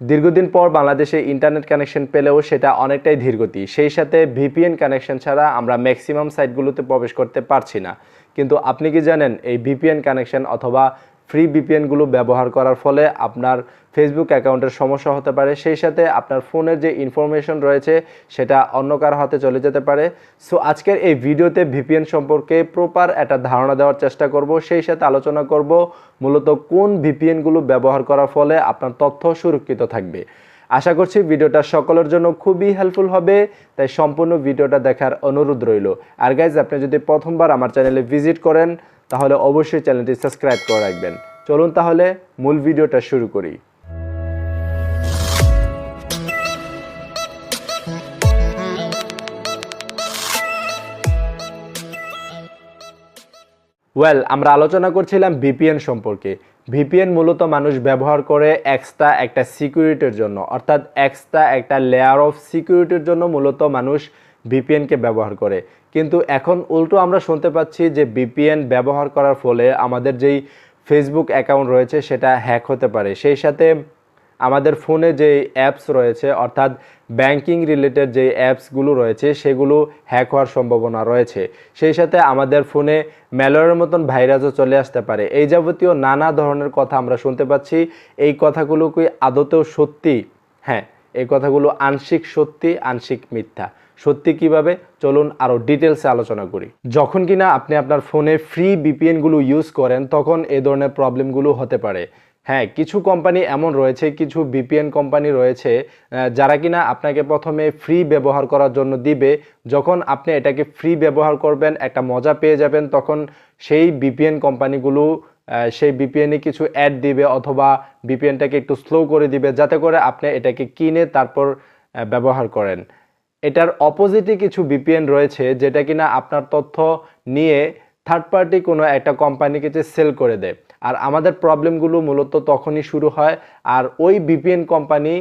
দীর্ঘদিন পর বাংলাদেশে ইন্টারনেট কানেকশন পেলেও সেটা অনেকটাই ধীরগতি। সেই সাথে ভিপিএন কানেকশন ছাড়া আমরা ম্যাক্সিমাম সাইটগুলোতে প্রবেশ করতে পারছি না। কিন্তু আপনি কি জানেন, এই ভিপিএন কানেকশন অথবা ফ্রি ভিপিএনগুলো ব্যবহার করার ফলে আপনার ফেসবুক অ্যাকাউন্টের সমস্যা হতে পারে। সেই সাথে আপনার ফোনের যে ইনফরমেশন রয়েছে, সেটা অন্য কারও হাতে চলে যেতে পারে। সো আজকের এই ভিডিওতে ভিপিএন সম্পর্কে প্রপার একটা ধারণা দেওয়ার চেষ্টা করব। সেই সাথে আলোচনা করব মূলত কোন ভিপিএনগুলো ব্যবহার করার ফলে আপনার তথ্য সুরক্ষিত থাকবে। আশা করছি ভিডিওটা সকলের জন্য খুবই হেল্পফুল হবে, তাই সম্পূর্ণ ভিডিওটা দেখার অনুরোধ রইল। আর গাইজ আপনি যদি প্রথমবার আমার চ্যানেলে ভিজিট করেন, তাহলে অবশ্যই চ্যানেলটি সাবস্ক্রাইব করে রাখবেন। চলুন তাহলে মূল ভিডিওটা শুরু করি। ওয়েল আমরা আলোচনা করছিলাম ভিপিএন সম্পর্কে। ভিপিএন মূলত মানুষ ব্যবহার করে এক্সট্রা একটা সিকিউরিটির জন্য, অর্থাৎ এক্সট্রা একটা লেয়ার অফ সিকিউরিটির জন্য মূলত মানুষ ভিপিএনকে ব্যবহার করে। কিন্তু এখন উল্টো আমরা শুনতে পাচ্ছি যে ভিপিএন ব্যবহার করার ফলে আমাদের যেই ফেসবুক অ্যাকাউন্ট রয়েছে সেটা হ্যাক হতে পারে। সেই সাথে আমাদের ফোনে যে অ্যাপস রয়েছে, অর্থাৎ ব্যাংকিং রিলেটেড যে অ্যাপসগুলো রয়েছে, সেগুলো হ্যাক হওয়ার সম্ভাবনা রয়েছে। সেই সাথে আমাদের ফোনে ম্যালওয়ারের মতন ভাইরাসও চলে আসতে পারে। এই যাবতীয় নানা ধরনের কথা আমরা শুনতে পাচ্ছি। এই কথাগুলো কি আদতেও সত্যি? হ্যাঁ এই কথাগুলো আংশিক সত্যি, আংশিক মিথ্যা। সত্যি কীভাবে? চলুন আরও ডিটেলসে আলোচনা করি। যখন কিনা আপনি আপনার ফোনে ফ্রি বিপিএনগুলো ইউজ করেন, তখন এ ধরনের প্রবলেমগুলো হতে পারে। হ্যাঁ কিছু কোম্পানি এমন রয়েছে, কিছু বিপিএন কোম্পানি রয়েছে যারা কিনা আপনাকে প্রথমে ফ্রি ব্যবহার করার জন্য দিবে। যখন আপনি এটাকে ফ্রি ব্যবহার করবেন, একটা মজা পেয়ে যাবেন, তখন সেই বিপিএন কোম্পানিগুলো সেই বিপিএনে কিছু অ্যাড দিবে অথবা বিপিএনটাকে একটু স্লো করে দিবে, যাতে করে আপনি এটাকে কিনে তারপর ব্যবহার করেন। এটার অপোজিটে কিছু বিপিএন রয়েছে, যেটা কিনা আপনার তথ্য নিয়ে থার্ড পার্টি কোনো একটা কোম্পানিকে যে সেল করে দেয়। আর আমাদের প্রবলেমগুলো মূলত তখনই শুরু হয় আর ওই বিপিএন কোম্পানি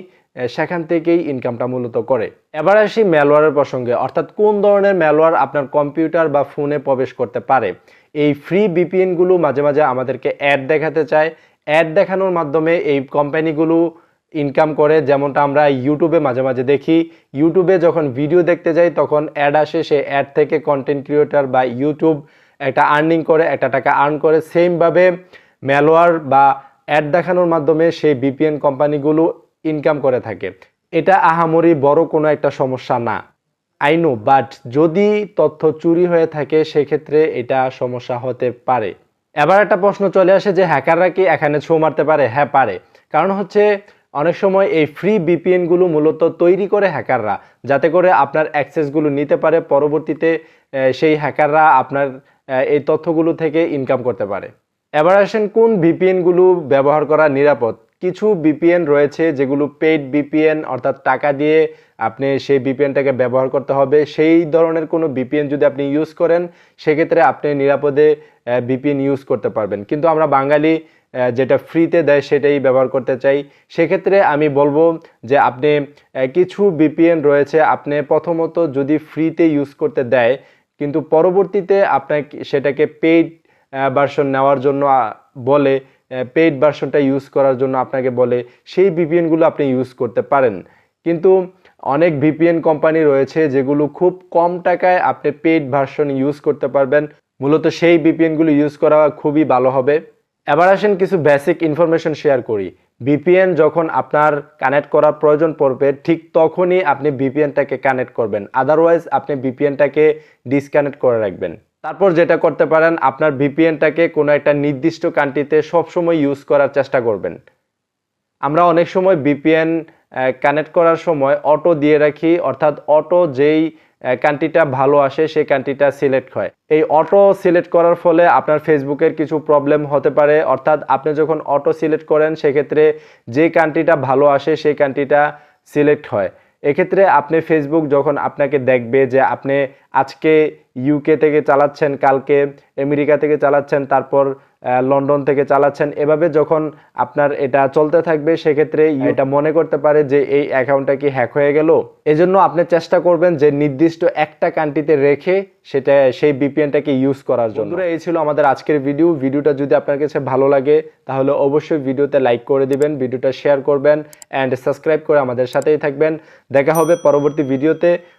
সেখান থেকেই ইনকামটা মূলত করে। এবার আসি ম্যালওয়ারের প্রসঙ্গে। অর্থাৎ কোন ধরনের ম্যালওয়ার আপনার কম্পিউটার বা ফোনে প্রবেশ করতে পারে? এই ফ্রি বিপিএনগুলো মাঝে মাঝে আমাদেরকে অ্যাড দেখাতে চায়। অ্যাড দেখানোর মাধ্যমে এই কোম্পানিগুলো ইনকাম করে। যেমনটা আমরা ইউটিউবে মাঝে মাঝে দেখি। ইউটিউবে যখন ভিডিও দেখতে যাই, তখন অ্যাড আসে সেই অ্যাড থেকে কন্টেন্ট ক্রিয়েটার বা ইউটিউব একটা আর্নিং করে, একটা টাকা আর্ন করে সেমভাবে ম্যালওয়ার বা অ্যাড দেখানোর মাধ্যমে সেই বিপিএন কোম্পানিগুলো ইনকাম করে থাকে। এটা আহামরি বড় কোনো একটা সমস্যা না। আই নো বাট যদি তথ্য চুরি হয়ে থাকে, সেক্ষেত্রে এটা সমস্যা হতে পারে। এবার একটা প্রশ্ন চলে আসে যে হ্যাকাররা কি এখানে ছো মারতে পারে? হ্যাঁ পারে। কারণ হচ্ছে অনেক সময় এই ফ্রি বিপিএনগুলো মূলত তৈরি করে হ্যাকাররা, যাতে করে আপনার অ্যাক্সেসগুলো নিতে পারে। পরবর্তীতে সেই হ্যাকাররা আপনার এই তথ্যগুলো থেকে ইনকাম করতে পারে। এবার আসেন কোন ভিপিএনগুলো ব্যবহার করা নিরাপদ। কিছু ভিপিএন রয়েছে যেগুলো পেইড ভিপিএন অর্থাৎ টাকা দিয়ে আপনি সেই ভিপিএনটাকে ব্যবহার করতে হবে। সেই ধরনের কোনো ভিপিএন যদি আপনি ইউজ করেন, সেক্ষেত্রে আপনি নিরাপদে ভিপিএন ইউজ করতে পারবেন। কিন্তু আমরা বাঙালি যেটা ফ্রিতে দেয় সেটাই ব্যবহার করতে চাই। সেক্ষেত্রে আমি বলব যে আপনি কিছু ভিপিএন রয়েছে, আপনি প্রথমত যদি ফ্রিতে ইউজ করতে দেয় কিন্তু পরবর্তীতে আপনাকে সেটাকে পেইড ভার্সন নেওয়ার জন্য বলে পেইড ভার্সনটা ইউজ করার জন্য আপনাকে বলে, সেই ভিপিএনগুলো আপনি ইউজ করতে পারেন। কিন্তু অনেক ভিপিএন কোম্পানি রয়েছে যেগুলো খুব কম টাকায় আপনি পেইড ভার্সন ইউজ করতে পারবেন। মূলত সেই ভিপিএনগুলো ইউজ করা খুবই ভালো হবে। এবার আসেন কিছু বেসিক ইনফরমেশন শেয়ার করি। বিপিএন যখন আপনার কানেক্ট করার প্রয়োজন পড়বে, ঠিক তখনই আপনি বিপিএনটাকে কানেক্ট করবেন। আদারওয়াইজ আপনি বিপিএনটাকে ডিসকানেক্ট করে রাখবেন। তারপর যেটা করতে পারেন, আপনার ভিপিএনটাকে কোনো একটা নির্দিষ্ট কান্ট্রিতে সবসময় ইউজ করার চেষ্টা করবেন। আমরা অনেক সময় বিপিএন কানেক্ট করার সময় অটো দিয়ে রাখি, অর্থাৎ অটো যেই কান্ট্রিটা ভালো আসে, সেই কান্ট্রিটা সিলেক্ট হয়। এই অটো সিলেক্ট করার ফলে আপনার ফেসবুকের কিছু প্রবলেম হতে পারে। অর্থাৎ আপনি যখন অটো সিলেক্ট করেন, সেক্ষেত্রে যে কান্ট্রিটা ভালো আসে, সেই কান্ট্রিটা সিলেক্ট হয়। এক্ষেত্রে আপনি ফেসবুক যখন আপনাকে দেখবে যে আপনি আজকে ইউকে থেকে চালাচ্ছেন কালকে আমেরিকা থেকে চালাচ্ছেন তারপর লন্ডন থেকে চালাচ্ছেন। এভাবে যখন আপনার এটা চলতে থাকবে সেক্ষেত্রে এটা মনে করতে পারে যে এই অ্যাকাউন্টটা কি হ্যাক হয়ে গেল। এজন্য আপনি চেষ্টা করবেন যে নির্দিষ্ট একটা কান্ট্রিতে রেখে সেটা সেই ভিপিএনটাকে ইউজ করার জন্য। এই ছিল আমাদের আজকের ভিডিও ভিডিওটা যদি আপনার কাছে ভালো লাগে তাহলে অবশ্যই ভিডিওতে লাইক করে দিবেন ভিডিওটা শেয়ার করবেন অ্যান্ড সাবস্ক্রাইব করে আমাদের সাথেই থাকবেন। দেখা হবে পরবর্তী ভিডিওতে